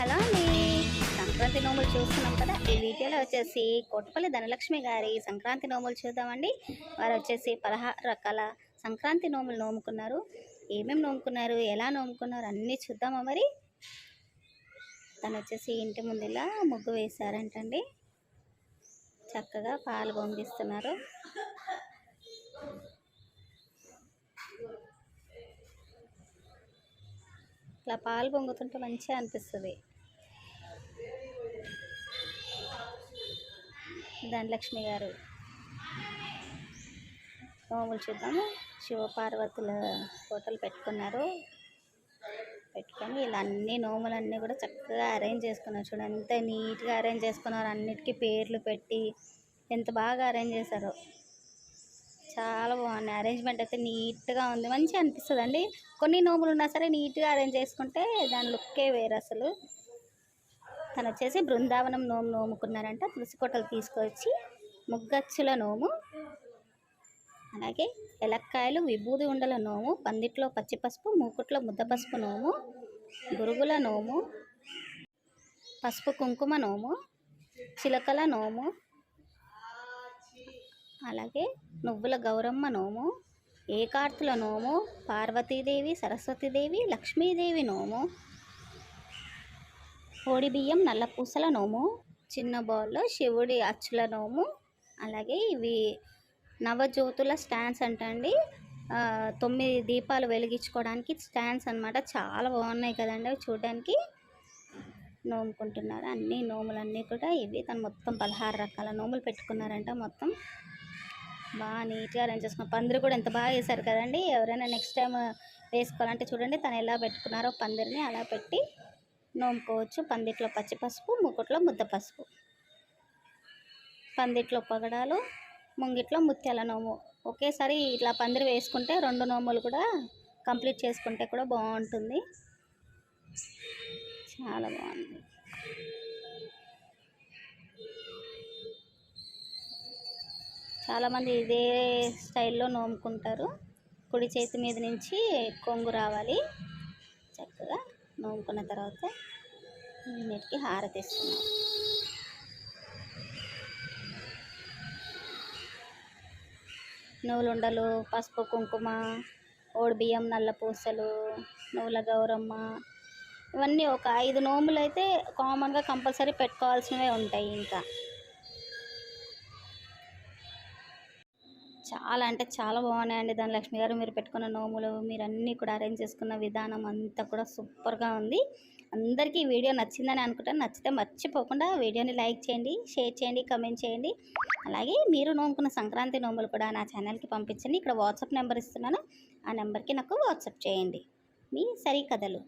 Hello అండి. సంక్రాంతి నోములు చూస్తున్నాం కదా ఈ వీడియోలో వచ్చేసి కోటపల్లి ధనలక్ష్మి గారి సంక్రాంతి నోములు చూద్దామండి. వారు వచ్చేసి పదహారు రకాల సంక్రాంతి నోములు నోముకున్నారు. ఏమేమి నోముకున్నారు ఎలా నోముకున్నారు అన్నీ చూద్దామా మరి? తను వచ్చేసి ఇంటి ముందు ఇలా ముగ్గు వేశారంటండి. చక్కగా పాలు పొంగిస్తున్నారు. ఇట్లా పాలు పొంగుతుంటే మంచిగా అనిపిస్తుంది. ధనలక్ష్మి గారు. నోములు చూద్దాము. శివపార్వతుల ఫోటోలు పెట్టుకున్నారు. పెట్టుకొని ఇలా అన్ని నోములన్నీ కూడా చక్కగా అరేంజ్ చేసుకున్నారు. చూడండి ఎంత నీట్గా అరేంజ్ చేసుకున్నారు. అన్నిటికీ పేర్లు పెట్టి ఎంత బాగా అరేంజ్ చేశారు. చాలా బాగున్నాయి. అరేంజ్మెంట్ అయితే నీట్గా ఉంది. మంచిగా అనిపిస్తుంది అండి కొన్ని నోములు ఉన్నా సరే నీట్గా అరేంజ్ చేసుకుంటే దాని లుక్కే వేరు అసలు. తను వచ్చేసి బృందావనం నోము నోముకున్నారంట. తులసి కొట్టలు తీసుకొచ్చి ముగ్గచ్చుల నోము అలాగే ఎలక్కాయలు విభూది ఉండల నోము పందిట్లో పచ్చి పసుపు మూకుట్లో ముద్ద పసుపు నోము గురుగుల నోము పసుపు కుంకుమ నోము చిలకల నోము అలాగే నువ్వుల గౌరమ్మ నోము ఏకార్తుల నోము పార్వతీదేవి సరస్వతీదేవి లక్ష్మీదేవి నోము బియ్యం నల్ల పూసల నోము చిన్న బౌల్లో శివుడి అచ్చుల నోము అలాగే ఇవి నవజ్యోతుల స్టాండ్స్ అంటండి. తొమ్మిది దీపాలు వెలిగించుకోవడానికి స్టాండ్స్ అన్నమాట. చాలా బాగున్నాయి కదండి అవి చూడడానికి. నోముకుంటున్నారు. అన్ని నోములన్నీ కూడా ఇవి. తను మొత్తం పదహారు రకాల నోములు పెట్టుకున్నారంట మొత్తం. బాగా నీట్గా అరేంజ్ చేసుకున్నారు పందిరి కూడా ఎంత బాగా వేశారు కదండి. ఎవరైనా నెక్స్ట్ టైం వేసుకోవాలంటే చూడండి తను ఎలా పెట్టుకున్నారో పందిరిని అలా పెట్టి నోముకోవచ్చు. పందిట్లో పచ్చి పసుపు ముకుట్లో ముద్ద పసుపు పందిట్లో పగడాలు ముంగిట్లో ముత్యాల నోము. ఒకేసారి ఇట్లా పందిరి వేసుకుంటే రెండు నోములు కూడా కంప్లీట్ చేసుకుంటే కూడా బాగుంటుంది. చాలా బాగుంది. చాలామంది ఇదే స్టైల్లో నోముకుంటారు. కుడి చేతి మీద నుంచి కొంగు రావాలి. చక్కగా. నోముకున్న తర్వాత వీటికి హారతి ఇస్తున్నాం నువ్వులుండలు పసుపు కుంకుమ బియ్యం నల్ల పూసలు నువ్వుల గౌరమ్మ ఇవన్నీ ఒక ఐదు నోములు అయితే కామన్గా కంపల్సరీ పెట్టుకోవాల్సినవే ఉంటాయి ఇంకా. చాలా అంటే చాలా బాగున్నాయండి. దాని లక్ష్మి గారు మీరు పెట్టుకున్న నోములు మీరు అన్నీ కూడా అరేంజ్ చేసుకున్న విధానం అంతా కూడా సూపర్గా ఉంది. అందరికీ ఈ వీడియో నచ్చిందని అనుకుంటాను. నచ్చితే మర్చిపోకుండా వీడియోని లైక్ చేయండి షేర్ చేయండి కమెంట్ చేయండి. అలాగే మీరు నోముకున్న సంక్రాంతి నోములు కూడా నా ఛానల్కి పంపించండి. ఇక్కడ వాట్సాప్ నెంబర్ ఇస్తున్నాను. ఆ నెంబర్కి నాకు వాట్సాప్ చేయండి. మీ సరి కథలు